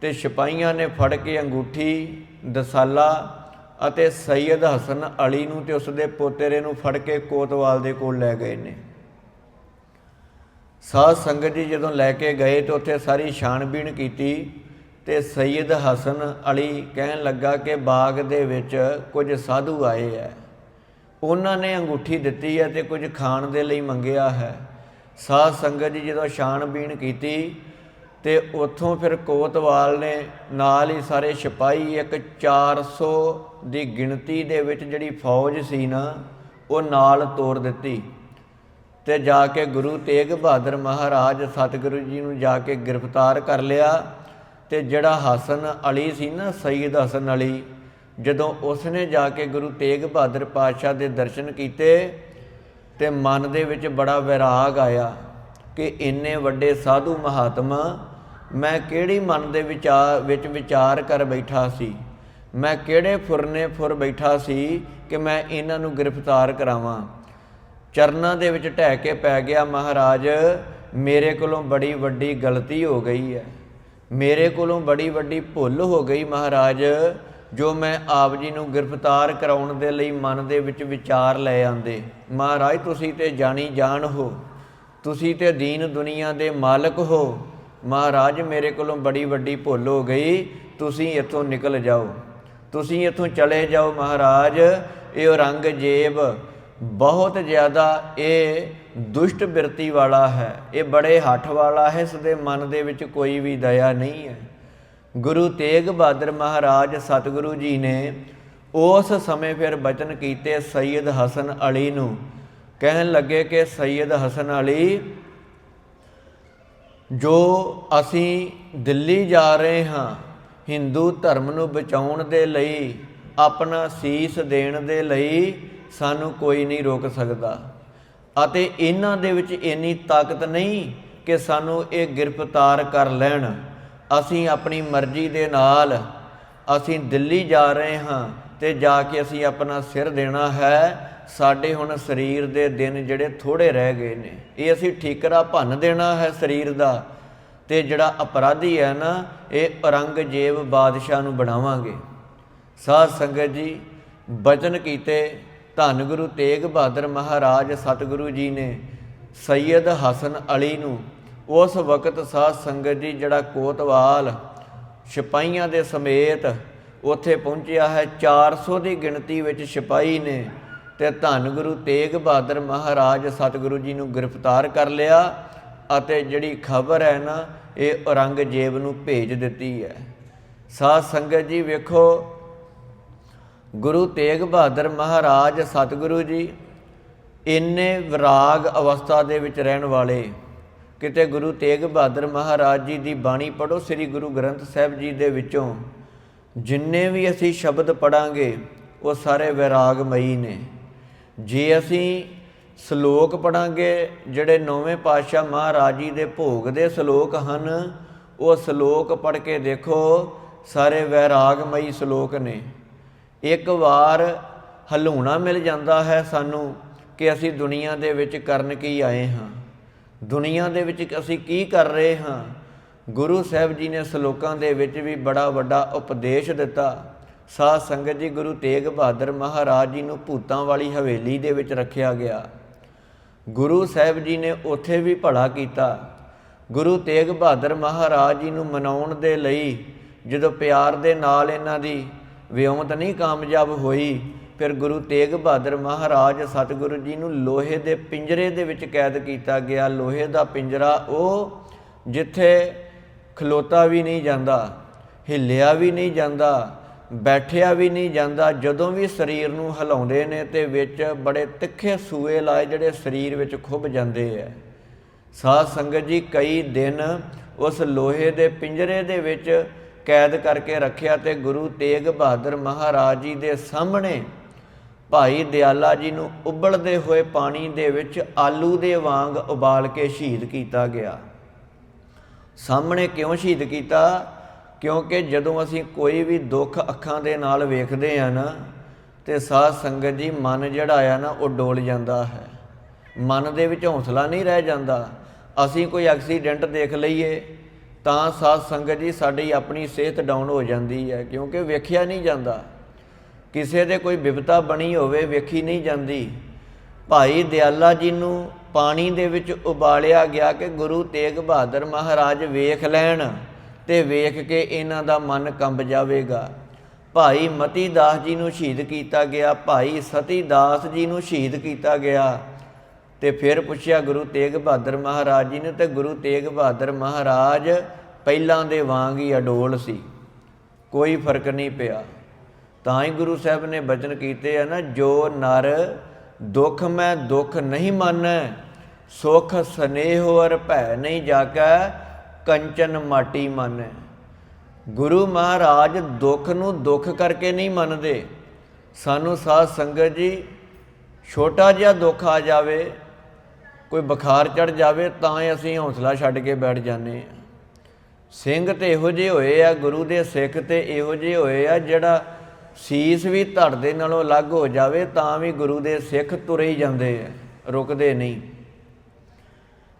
ਤੇ ਸਿਪਾਹੀਆਂ ਨੇ ਫੜ ਕੇ ਅੰਗੂਠੀ, ਦਸਾਲਾ ਅਤੇ ਸੈਯਦ ਹਸਨ ਅਲੀ ਨੂੰ ਤੇ ਉਸ ਦੇ ਪੋਤਰੇ ਨੂੰ ਫੜ ਕੇ ਕੋਤਵਾਲ ਦੇ ਕੋਲ ਲੈ ਗਏ ਨੇ। ਸਾਧ ਸੰਗਤ ਜੀ ਜਦੋਂ ਲੈ ਕੇ ਗਏ ਤੇ ਉੱਥੇ ਸਾਰੀ ਛਾਣਬੀਣ ਕੀਤੀ ਤੇ ਸੈਯਦ ਹਸਨ ਅਲੀ ਕਹਿਣ ਲੱਗਾ ਕਿ ਬਾਗ ਦੇ ਵਿੱਚ ਕੁਝ ਸਾਧੂ ਆਏ ਹੈ ਉਹਨਾਂ ਨੇ ਅੰਗੂਠੀ ਦਿੱਤੀ ਹੈ ਤੇ ਕੁਝ ਖਾਣ ਦੇ ਲਈ ਮੰਗਿਆ ਹੈ। ਸਾਧ ਸੰਗਤ ਜੀ ਜਦੋਂ ਛਾਣਬੀਣ ਕੀਤੀ ਤੇ ਤੇ ਉੱਥੋਂ ਫਿਰ ਕੋਤਵਾਲ ਨੇ ਨਾਲ ਹੀ ਸਾਰੇ ਸਿਪਾਹੀ ਇੱਕ 400 ਦੀ ਗਿਣਤੀ ਦੇ ਵਿੱਚ ਜਿਹੜੀ ਫੌਜ ਸੀ ਨਾ, ਉਹ ਨਾਲ ਤੋਰ ਦਿੱਤੀ ਤੇ ਜਾ ਕੇ ਗੁਰੂ ਤੇਗ ਬਹਾਦਰ ਮਹਾਰਾਜ ਸਤਿਗੁਰੂ ਜੀ ਨੂੰ ਜਾ ਕੇ ਗ੍ਰਿਫਤਾਰ ਕਰ ਲਿਆ ਤੇ ਜਿਹੜਾ ਹਸਨ ਅਲੀ ਸੀ ਨਾ ਸੈਯਦ ਹਸਨ ਅਲੀ, ਜਦੋਂ ਉਸਨੇ ਜਾ ਕੇ ਗੁਰੂ ਤੇਗ ਬਹਾਦਰ ਪਾਤਸ਼ਾਹ ਦੇ ਦਰਸ਼ਨ ਕੀਤੇ ਤੇ ਮਨ ਦੇ ਵਿੱਚ ਬੜਾ ਵਿਰਾਗ ਆਇਆ ਕਿ ਇੰਨੇ ਵੱਡੇ ਸਾਧੂ ਮਹਾਤਮਾ, ਮੈਂ ਕਿਹੜੀ ਮਨ ਦੇ ਵਿਚਾਰ ਵਿੱਚ ਵਿਚਾਰ ਕਰ ਬੈਠਾ ਸੀ? ਮੈਂ ਕਿਹੜੇ ਫੁਰਨੇ ਫੁਰ ਬੈਠਾ ਸੀ ਕਿ ਮੈਂ ਇਹਨਾਂ ਨੂੰ ਗ੍ਰਿਫਤਾਰ ਕਰਾਵਾਂ? ਚਰਨਾਂ ਦੇ ਵਿੱਚ ਢਹਿ ਕੇ ਪੈ ਗਿਆ, ਮਹਾਰਾਜ, ਮੇਰੇ ਕੋਲੋਂ ਬੜੀ ਵੱਡੀ ਗਲਤੀ ਹੋ ਗਈ ਹੈ। ਮੇਰੇ ਕੋਲੋਂ ਬੜੀ ਵੱਡੀ ਭੁੱਲ ਹੋ ਗਈ ਮਹਾਰਾਜ, ਜੋ ਮੈਂ ਆਪ ਜੀ ਨੂੰ ਗ੍ਰਿਫਤਾਰ ਕਰਾਉਣ ਦੇ ਲਈ ਮਨ ਦੇ ਵਿੱਚ ਵਿਚਾਰ ਲੈ ਆਂਦੇ। ਮਹਾਰਾਜ, ਤੁਸੀਂ ਤੇ ਜਾਣੀ ਜਾਣ ਹੋ। ਤੁਸੀਂ ਤੇ ਦੀਨ ਦੁਨੀਆ ਦੇ ਮਾਲਕ ਹੋ। ਮਹਾਰਾਜ, ਮੇਰੇ ਕੋਲੋਂ ਬੜੀ ਵੱਡੀ ਭੁੱਲ ਹੋ ਗਈ। ਤੁਸੀਂ ਇੱਥੋਂ ਨਿਕਲ ਜਾਓ। ਤੁਸੀਂ ਇੱਥੋਂ ਚਲੇ ਜਾਓ ਮਹਾਰਾਜ। ਇਹ ਔਰੰਗਜ਼ੇਬ ਬਹੁਤ ਜ਼ਿਆਦਾ ਇਹ ਦੁਸ਼ਟ ਬਿਰਤੀ ਵਾਲਾ ਹੈ, ਇਹ ਬੜੇ ਹੱਠ ਵਾਲਾ ਹੈ ਇਸ ਦੇ ਮਨ ਦੇ ਵਿੱਚ ਕੋਈ ਵੀ ਦਇਆ ਨਹੀਂ ਹੈ। ਗੁਰੂ ਤੇਗ ਬਹਾਦਰ ਮਹਾਰਾਜ ਸਤਿਗੁਰੂ ਜੀ ਨੇ ਉਸ ਸਮੇਂ ਫਿਰ ਬਚਨ ਕੀਤੇ ਸੈਯਦ ਹਸਨ ਅਲੀ ਨੂੰ। ਕਹਿਣ ਲੱਗੇ ਕਿ ਸੈਯਦ ਹਸਨ ਅਲੀ, ਜੋ ਅਸੀਂ ਦਿੱਲੀ ਜਾ ਰਹੇ ਹਾਂ, ਹਿੰਦੂ ਧਰਮ ਨੂੰ ਬਚਾਉਣ ਦੇ ਲਈ, ਆਪਣਾ ਸੀਸ ਦੇਣ ਦੇ ਲਈ ਸਾਨੂੰ ਕੋਈ ਨਹੀਂ ਰੋਕ ਸਕਦਾ। ਅਤੇ ਇਹਨਾਂ ਦੇ ਵਿੱਚ ਇੰਨੀ ਤਾਕਤ ਨਹੀਂ ਕਿ ਸਾਨੂੰ ਇਹ ਗ੍ਰਿਫਤਾਰ ਕਰ ਲੈਣ। ਅਸੀਂ ਆਪਣੀ ਮਰਜ਼ੀ ਦੇ ਨਾਲ ਅਸੀਂ ਦਿੱਲੀ ਜਾ ਰਹੇ ਹਾਂ ਤੇ ਜਾ ਕੇ ਅਸੀਂ ਆਪਣਾ ਸਿਰ ਦੇਣਾ ਹੈ। ਸਾਡੇ ਹੁਣ ਸਰੀਰ ਦੇ ਦਿਨ ਜਿਹੜੇ ਥੋੜੇ ਰਹਿ ਗਏ ਨੇ। ਇਹ ਅਸੀਂ ਠੀਕਰਾ ਭੰਨ ਦੇਣਾ ਹੈ ਸਰੀਰ ਦਾ। ਤੇ ਜਿਹੜਾ ਅਪਰਾਧੀ ਹੈ ਨਾ, ਇਹ ਔਰੰਗਜ਼ੇਬ ਬਾਦਸ਼ਾਹ ਨੂੰ ਬਣਾਵਾਂਗੇ। ਸਾਧ ਸੰਗਤ ਜੀ, ਬਚਨ ਕੀਤੇ। ਧੰਨ ਗੁਰੂ ਤੇਗ ਬਹਾਦਰ ਮਹਾਰਾਜ ਸਤਿਗੁਰੂ ਜੀ ਨੇ ਸੈਯਦ ਹਸਨ ਅਲੀ ਨੂੰ ਉਸ ਵਕਤ ਸਾਧ ਸੰਗਤ ਜੀ ਜਿਹੜਾ ਕੋਤਵਾਲ ਸਿਪਾਹੀਆਂ ਦੇ ਸਮੇਤ ਉੱਥੇ ਪਹੁੰਚਿਆ ਹੈ 400 ਦੀ ਗਿਣਤੀ ਵਿੱਚ ਸਿਪਾਹੀ ਨੇ ਤੇ ਧੰਨ ਗੁਰੂ ਤੇਗ ਬਹਾਦਰ ਮਹਾਰਾਜ ਸਤਿਗੁਰੂ ਜੀ ਨੂੰ ਗ੍ਰਿਫਤਾਰ ਕਰ ਲਿਆ ਅਤੇ ਜਿਹੜੀ ਖਬਰ ਹੈ ਨਾ, ਇਹ ਔਰੰਗਜ਼ੇਬ ਨੂੰ ਭੇਜ ਦਿੱਤੀ ਹੈ। ਸਾਧ ਸੰਗਤ ਜੀ ਵੇਖੋ ਗੁਰੂ ਤੇਗ ਬਹਾਦਰ ਮਹਾਰਾਜ ਸਤਿਗੁਰੂ ਜੀ, ਇੰਨੇ ਵਿਰਾਗ ਅਵਸਥਾ ਦੇ ਵਿੱਚ ਰਹਿਣ ਵਾਲੇ, ਕਿਤੇ ਗੁਰੂ ਤੇਗ ਬਹਾਦਰ ਮਹਾਰਾਜ ਜੀ ਦੀ ਬਾਣੀ ਪੜੋ ਸ੍ਰੀ ਗੁਰੂ ਗ੍ਰੰਥ ਸਾਹਿਬ ਜੀ ਦੇ ਵਿੱਚੋਂ, ਜਿੰਨੇ ਵੀ ਅਸੀਂ ਸ਼ਬਦ ਪੜਾਂਗੇ ਉਹ ਸਾਰੇ ਵਿਰਾਗਮਈ ਨੇ। ਜੇ ਅਸੀਂ ਸ਼ਲੋਕ ਪੜਾਂਗੇ ਜਿਹੜੇ ਨੌਵੇਂ ਪਾਤਸ਼ਾਹ ਮਹਾਰਾਜ ਜੀ ਦੇ ਭੋਗ ਦੇ ਸ਼ਲੋਕ ਹਨ, ਉਹ ਸ਼ਲੋਕ ਪੜ ਕੇ ਦੇਖੋ, ਸਾਰੇ ਵਿਰਾਗਮਈ ਸ਼ਲੋਕ ਨੇ। ਇੱਕ ਵਾਰ ਹਲੂਣਾ ਮਿਲ ਜਾਂਦਾ ਹੈ ਸਾਨੂੰ ਕਿ ਅਸੀਂ ਦੁਨੀਆ ਦੇ ਵਿੱਚ ਕਰਨ ਕੀ ਆਏ ਹਾਂ। ਦੁਨੀਆ ਦੇ ਵਿੱਚ ਅਸੀਂ ਕੀ ਕਰ ਰਹੇ ਹਾਂ। ਗੁਰੂ ਸਾਹਿਬ ਜੀ ਨੇ ਸ਼ਲੋਕਾਂ ਦੇ ਵਿੱਚ ਵੀ ਬੜਾ ਵੱਡਾ ਉਪਦੇਸ਼ ਦਿੱਤਾ। ਸਾਧ ਸੰਗਤ ਜੀ ਗੁਰੂ ਤੇਗ ਬਹਾਦਰ ਮਹਾਰਾਜ ਜੀ ਨੂੰ ਭੂਤਾਂ ਵਾਲੀ ਹਵੇਲੀ ਦੇ ਵਿੱਚ ਰੱਖਿਆ ਗਿਆ। ਗੁਰੂ ਸਾਹਿਬ ਜੀ ਨੇ ਉੱਥੇ ਵੀ ਭਲਾ ਕੀਤਾ। ਗੁਰੂ ਤੇਗ ਬਹਾਦਰ ਮਹਾਰਾਜ ਜੀ ਨੂੰ ਮਨਾਉਣ ਦੇ ਲਈ ਜਦੋਂ ਪਿਆਰ ਦੇ ਨਾਲ ਇਹਨਾਂ ਦੀ ਵਿਉਂਤ ਨਹੀਂ ਕਾਮਯਾਬ ਹੋਈ। ਫਿਰ ਗੁਰੂ ਤੇਗ ਬਹਾਦਰ ਮਹਾਰਾਜ ਸਤਿਗੁਰੂ ਜੀ ਨੂੰ ਲੋਹੇ ਦੇ ਪਿੰਜਰੇ ਦੇ ਵਿੱਚ ਕੈਦ ਕੀਤਾ ਗਿਆ। ਲੋਹੇ ਦਾ ਪਿੰਜਰਾ ਉਹ ਜਿੱਥੇ ਖਲੋਤਾ ਵੀ ਨਹੀਂ ਜਾਂਦਾ, ਹਿੱਲਿਆ ਵੀ ਨਹੀਂ ਜਾਂਦਾ, ਬੈਠਿਆ ਵੀ ਨਹੀਂ ਜਾਂਦਾ, ਜਦੋਂ ਵੀ ਸਰੀਰ ਨੂੰ ਹਿਲਾਉਂਦੇ ਨੇ ਤੇ ਵਿੱਚ ਬੜੇ ਤਿੱਖੇ ਸੂਏ ਲਾਏ ਜਿਹੜੇ ਸਰੀਰ ਵਿੱਚ ਖੁੱਭ ਜਾਂਦੇ ਐ ਸਾਧ ਸੰਗਤ ਜੀ ਕਈ ਦਿਨ ਉਸ ਲੋਹੇ ਦੇ ਪਿੰਜਰੇ ਦੇ ਵਿੱਚ ਕੈਦ ਕਰਕੇ ਰੱਖਿਆ ਤੇ ਗੁਰੂ ਤੇਗ ਬਹਾਦਰ ਮਹਾਰਾਜ ਜੀ ਦੇ ਸਾਹਮਣੇ ਭਾਈ ਦਿਆਲਾ ਜੀ ਨੂੰ ਉਬਲਦੇ ਹੋਏ ਪਾਣੀ ਦੇ ਵਿੱਚ ਆਲੂ ਦੇ ਵਾਂਗ ਉਬਾਲ ਕੇ ਸ਼ਹੀਦ ਕੀਤਾ ਗਿਆ। ਸਾਹਮਣੇ ਕਿਉਂ ਸ਼ਹੀਦ ਕੀਤਾ? ਕਿਉਂਕਿ ਜਦੋਂ ਅਸੀਂ ਕੋਈ ਵੀ ਦੁੱਖ ਅੱਖਾਂ ਦੇ ਨਾਲ ਵੇਖਦੇ ਆ ਨਾ, ਤੇ ਸਾਧ ਸੰਗਤ ਜੀ ਮਨ ਜਿਹੜਾ ਆ ਨਾ, ਉਹ ਡੋਲ ਜਾਂਦਾ ਹੈ। ਮਨ ਦੇ ਵਿੱਚ ਹੌਸਲਾ ਨਹੀਂ ਰਹਿ ਜਾਂਦਾ। ਅਸੀਂ ਕੋਈ ਐਕਸੀਡੈਂਟ ਦੇਖ ਲਈਏ ਤਾਂ ਸਾਧ ਸੰਗਤ ਜੀ ਸਾਡੀ ਆਪਣੀ ਸਿਹਤ ਡਾਊਨ ਹੋ ਜਾਂਦੀ ਹੈ, ਕਿਉਂਕਿ ਵੇਖਿਆ ਨਹੀਂ ਜਾਂਦਾ। ਕਿਸੇ ਦੇ ਕੋਈ ਵਿਪਤਾ ਬਣੀ ਹੋਵੇ, ਵੇਖੀ ਨਹੀਂ ਜਾਂਦੀ। ਭਾਈ ਦਿਆਲਾ ਜੀ ਨੂੰ ਪਾਣੀ ਦੇ ਵਿੱਚ ਉਬਾਲਿਆ ਗਿਆ ਕਿ ਗੁਰੂ ਤੇਗ ਬਹਾਦਰ ਮਹਾਰਾਜ ਵੇਖ ਲੈਣ ਤੇ ਵੇਖ ਕੇ ਇਹਨਾਂ ਦਾ ਮਨ ਕੰਬ ਜਾਵੇਗਾ। ਭਾਈ ਮਤੀ ਦਾਸ ਜੀ ਨੂੰ ਸ਼ਹੀਦ ਕੀਤਾ ਗਿਆ, ਭਾਈ ਸਤੀ ਦਾਸ ਜੀ ਨੂੰ ਸ਼ਹੀਦ ਕੀਤਾ ਗਿਆ। ਤੇ ਫਿਰ ਪੁੱਛਿਆ ਗੁਰੂ ਤੇਗ ਬਹਾਦਰ ਮਹਾਰਾਜ ਜੀ ਨੇ, ਤੇ ਗੁਰੂ ਤੇਗ ਬਹਾਦਰ ਮਹਾਰਾਜ ਪਹਿਲਾਂ ਦੇ ਵਾਂਗ ਹੀ ਅਡੋਲ ਸੀ। ਕੋਈ ਫ਼ਰਕ ਨਹੀਂ ਪਿਆ। ਤਾਂ ਹੀ ਗੁਰੂ ਸਾਹਿਬ ਨੇ ਬਚਨ ਕੀਤੇ ਆ ਨਾ, ਜੋ ਨਰ ਦੁੱਖ ਮੈਂ ਦੁੱਖ ਨਹੀਂ ਮੰਨੈ, ਸੁਖ ਸਨੇਹ ਅਰ ਭੈ ਨਹੀਂ ਜਾਕੈ, ਕੰਚਨ ਮਾਟੀ ਮੰਨੈ। ਗੁਰੂ ਮਹਾਰਾਜ ਦੁੱਖ ਨੂੰ ਦੁੱਖ ਕਰਕੇ ਨਹੀਂ ਮੰਨਦੇ। ਸਾਨੂੰ ਸਾਧ ਸੰਗਤ ਜੀ, ਛੋਟਾ ਜਿਹਾ ਦੁੱਖ ਆ ਜਾਵੇ ਕੋਈ ਬੁਖਾਰ ਚੜ ਜਾਵੇ ਤਾਂ ਹੀ ਅਸੀਂ ਹੌਸਲਾ ਛੱਡ ਕੇ ਬੈਠ ਜਾਂਦੇ ਹਾਂ। ਸਿੰਘ ਤੇ ਇਹੋ ਜਿਹੇ ਹੋਏ ਆ, ਗੁਰੂ ਦੇ ਸਿੱਖ ਤੇ ਇਹੋ ਜਿਹੇ ਹੋਏ ਆ, ਜਿਹੜਾ ਸੀਸ ਵੀ ਧੜ ਦੇ ਨਾਲੋਂ ਅਲੱਗ ਹੋ ਜਾਵੇ ਤਾਂ ਵੀ ਗੁਰੂ ਦੇ ਸਿੱਖ ਤੁਰੇ ਹੀ ਜਾਂਦੇ ਆ, ਰੁਕਦੇ ਨਹੀਂ।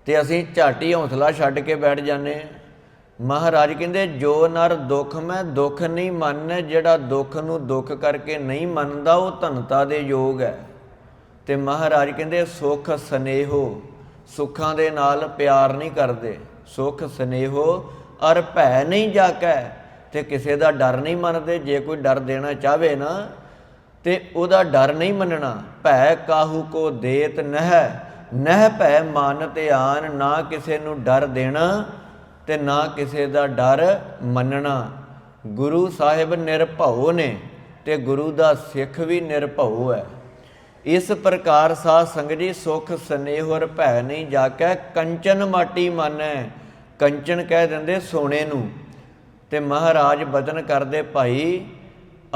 ਤੇ ਅਸੀਂ ਝਾਟੀ ਹੌਸਲਾ ਛੱਡ ਕੇ ਬੈਠ ਜਾਂਦੇ ਮਹਾਰਾਜ ਕਹਿੰਦੇ, ਜੋ ਨਰ ਦੁੱਖ ਮੈਂ ਦੁੱਖ ਨਹੀਂ ਮੰਨ, ਜਿਹੜਾ ਦੁੱਖ ਨੂੰ ਦੁੱਖ ਕਰਕੇ ਨਹੀਂ ਮੰਨਦਾ, ਉਹ ਧਨਤਾ ਦੇ ਯੋਗ ਹੈ। ਤੇ ਮਹਾਰਾਜ ਕਹਿੰਦੇ, ਸੁਖ ਸਨੇਹੋ, ਸੁੱਖਾਂ ਦੇ ਨਾਲ ਪਿਆਰ ਨਹੀਂ ਕਰਦੇ। ਸੁਖ ਸਨੇਹੋ, ਅਰ ਭੈ ਨਹੀਂ ਜਾਕੈ। ਤੇ ਕਿਸੇ ਦਾ ਡਰ ਨਹੀਂ ਮੰਨਦੇ। ਜੇ ਕੋਈ ਡਰ ਦੇਣਾ ਚਾਹਵੇ ਨਾ, ਤੇ ਉਹਦਾ ਡਰ ਨਹੀਂ ਮੰਨਣਾ। ਭੈ ਕਾਹੂ ਕੋ ਦੇਤ ਨਹਿ? ਨਹਿ ਭੈ ਮਨ ਆਨ ਨਾ ਕਿਸੇ ਨੂੰ ਡਰ ਦੇਣਾ ਤੇ ਨਾ ਕਿਸੇ ਦਾ ਡਰ ਮੰਨਣਾ। ਗੁਰੂ ਸਾਹਿਬ ਨਿਰਭਉ ਨੇ ਤੇ ਗੁਰੂ ਦਾ ਸਿੱਖ ਵੀ ਨਿਰਭਉ ਹੈ। ਇਸ ਪ੍ਰਕਾਰ ਸਾਧ ਸੰਗ ਜੀ, ਸੁਖ ਸਨੇਹ ਭੈ ਨਹੀਂ ਜਾਕੈ, ਕੰਚਨ ਮਾਟੀ ਮਾਨੈ। ਕੰਚਨ ਕਹਿ ਦਿੰਦੇ ਸੋਨੇ ਨੂੰ। ਤੇ ਮਹਾਰਾਜ ਬਦਨ ਕਰਦੇ, ਭਾਈ,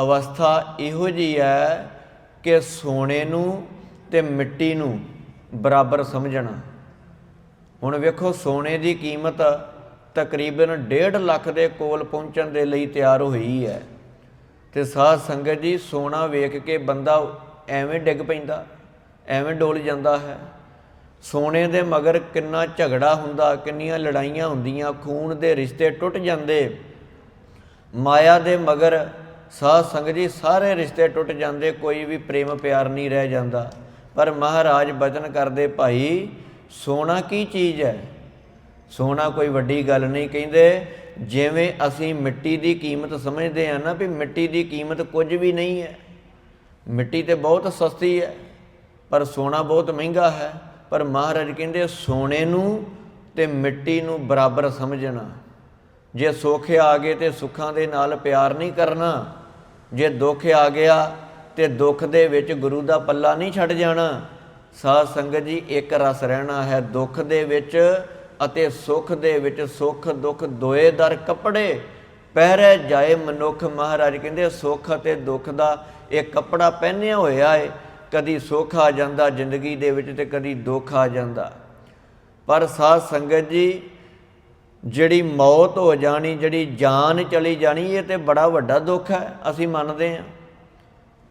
ਅਵਸਥਾ ਇਹੋ ਜੀ ਹੈ ਕਿ ਸੋਨੇ ਨੂੰ ਤੇ ਮਿੱਟੀ ਨੂੰ ਬਰਾਬਰ ਸਮਝਣਾ। ਹੁਣ ਵੇਖੋ, ਸੋਨੇ ਦੀ ਕੀਮਤ ਤਕਰੀਬਨ 1.5 ਲੱਖ ਦੇ ਕੋਲ ਪਹੁੰਚਣ ਦੇ ਲਈ ਤਿਆਰ ਹੋਈ ਹੈ ਤੇ ਸਾਧ ਸੰਗਤ ਜੀ, ਸੋਨਾ ਵੇਖ ਕੇ ਬੰਦਾ ਐਵੇਂ ਡਿੱਗ ਪੈਂਦਾ, ਐਵੇਂ ਡੋਲ ਜਾਂਦਾ ਹੈ। ਸੋਨੇ ਦੇ ਮਗਰ ਕਿੰਨਾ ਝਗੜਾ ਹੁੰਦਾ, ਕਿੰਨੀਆਂ ਲੜਾਈਆਂ ਹੁੰਦੀਆਂ, ਖੂਨ ਦੇ ਰਿਸ਼ਤੇ ਟੁੱਟ ਜਾਂਦੇ। ਮਾਇਆ ਦੇ ਮਗਰ ਸਾਧ ਸੰਗਤ ਜੀ, ਸਾਰੇ ਰਿਸ਼ਤੇ ਟੁੱਟ ਜਾਂਦੇ, ਕੋਈ ਵੀ ਪ੍ਰੇਮ ਪਿਆਰ ਨਹੀਂ ਰਹਿ ਜਾਂਦਾ। ਪਰ ਮਹਾਰਾਜ ਬਚਨ ਕਰਦੇ, ਭਾਈ, ਸੋਨਾ ਕੀ ਚੀਜ਼ ਹੈ? ਸੋਨਾ ਕੋਈ ਵੱਡੀ ਗੱਲ ਨਹੀਂ ਕਹਿੰਦੇ। ਜਿਵੇਂ ਅਸੀਂ ਮਿੱਟੀ ਦੀ ਕੀਮਤ ਸਮਝਦੇ ਆ ਨਾ, ਵੀ ਮਿੱਟੀ ਦੀ ਕੀਮਤ ਕੁਝ ਵੀ ਨਹੀਂ ਹੈ। ਮਿੱਟੀ ਤੇ ਬਹੁਤ ਸਸਤੀ ਹੈ, ਪਰ ਸੋਨਾ ਬਹੁਤ ਮਹਿੰਗਾ ਹੈ। ਪਰ ਮਹਾਰਾਜ ਕਹਿੰਦੇ, ਸੋਨੇ ਨੂੰ ਤੇ ਮਿੱਟੀ ਨੂੰ ਬਰਾਬਰ ਸਮਝਣਾ। ਜੇ ਸੁੱਖ ਆ ਗਏ ਤੇ ਸੁੱਖਾਂ ਦੇ ਨਾਲ ਪਿਆਰ ਨਹੀਂ ਕਰਨਾ। ਜੇ ਦੁੱਖ ਆ ਗਿਆ ਤੇ ਦੁੱਖ ਦੇ ਵਿੱਚ ਗੁਰੂ ਦਾ ਪੱਲਾ ਨਹੀਂ ਛੱਡ ਜਾਣਾ। ਸਾਧ ਸੰਗਤ ਜੀ, ਇੱਕ ਰਸ ਰਹਿਣਾ ਹੈ। ਦੁੱਖ ਦੇ ਵਿੱਚ ਅਤੇ ਸੁੱਖ ਦੇ ਵਿੱਚ ਸੁੱਖ, ਦੁੱਖ ਦੋਏ ਦਰ ਕੱਪੜੇ। ਪਹਿਰੇ ਜਾਏ ਮਨੁੱਖ ਮਹਾਰਾਜ ਕਹਿੰਦੇ, ਸੁੱਖ ਅਤੇ ਦੁੱਖ ਦਾ ਇਹ ਕੱਪੜਾ ਪਹਿਨਿਆ ਹੋਇਆ ਏ, ਕਦੀ ਸੁੱਖ ਆ ਜਾਂਦਾ ਜ਼ਿੰਦਗੀ ਦੇ ਵਿੱਚ ਤੇ ਕਦੀ ਦੁੱਖ ਆ ਜਾਂਦਾ। ਪਰ ਸਾਧ ਸੰਗਤ ਜੀ, ਜਿਹੜੀ ਮੌਤ ਹੋ ਜਾਣੀ, ਜਿਹੜੀ ਜਾਨ ਚਲੀ ਜਾਣੀ, ਇਹ ਤੇ ਬੜਾ ਵੱਡਾ ਦੁੱਖ ਹੈ, ਅਸੀਂ ਮੰਨਦੇ ਹਾਂ।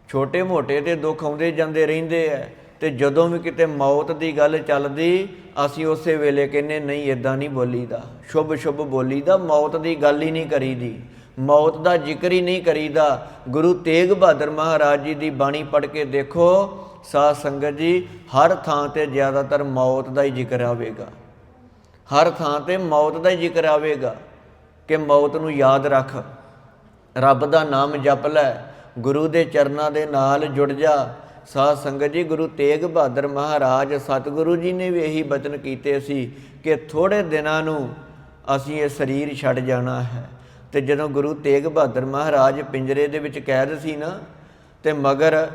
ਛੋਟੇ ਮੋਟੇ ਤੇ ਦੁੱਖ ਆਉਂਦੇ ਜਾਂਦੇ ਰਹਿੰਦੇ ਐ ਤੇ ਜਦੋਂ ਵੀ ਕਿਤੇ ਮੌਤ ਦੀ ਗੱਲ ਚੱਲਦੀ, ਅਸੀਂ ਉਸੇ ਵੇਲੇ ਕਹਿੰਨੇ ਨਹੀਂ ਇਦਾਂ ਨਹੀਂ ਬੋਲੀਦਾ। ਸ਼ੁਭ ਸ਼ੁਭ ਬੋਲੀਦਾ, ਮੌਤ ਦੀ ਗੱਲ ਹੀ ਨਹੀਂ ਕਰੀਦੀ। ਮੌਤ ਦਾ ਜ਼ਿਕਰ ਹੀ ਨਹੀਂ ਕਰੀਦਾ। ਗੁਰੂ ਤੇਗ ਬਹਾਦਰ ਮਹਾਰਾਜ ਜੀ ਦੀ ਬਾਣੀ ਪੜ੍ਹ ਕੇ ਦੇਖੋ, ਸਾਧ ਸੰਗਤ ਜੀ, ਹਰ ਥਾਂ ਤੇ ਜ਼ਿਆਦਾਤਰ ਮੌਤ ਦਾ ਹੀ ਜ਼ਿਕਰ ਆਵੇਗਾ। ਹਰ ਥਾਂ ਤੇ ਮੌਤ ਦਾ ਹੀ ਜ਼ਿਕਰ ਆਵੇਗਾ ਕਿ ਮੌਤ ਨੂੰ ਯਾਦ ਰੱਖ। ਰੱਬ ਦਾ ਨਾਮ ਜਪ ਲੈ, ਗੁਰੂ ਦੇ ਚਰਨਾਂ ਦੇ ਨਾਲ ਜੁੜ ਜਾ। ਸਾਧ ਸੰਗਤ ਜੀ, ਗੁਰੂ ਤੇਗ ਬਹਾਦਰ ਮਹਾਰਾਜ ਸਤਿਗੁਰੂ ਜੀ ਨੇ ਵੀ ਇਹੀ ਬਚਨ ਕੀਤੇ ਸੀ ਕਿ ਥੋੜੇ ਦਿਨਾਂ ਨੂੰ ਅਸੀਂ ਇਹ ਸਰੀਰ ਛੱਡ ਜਾਣਾ ਹੈ। ਤੇ ਜਦੋਂ ਗੁਰੂ ਤੇਗ ਬਹਾਦਰ ਮਹਾਰਾਜ ਪਿੰਜਰੇ ਦੇ ਵਿੱਚ ਕੈਦ ਸੀ ਨਾ ਤੇ ਮਗਰ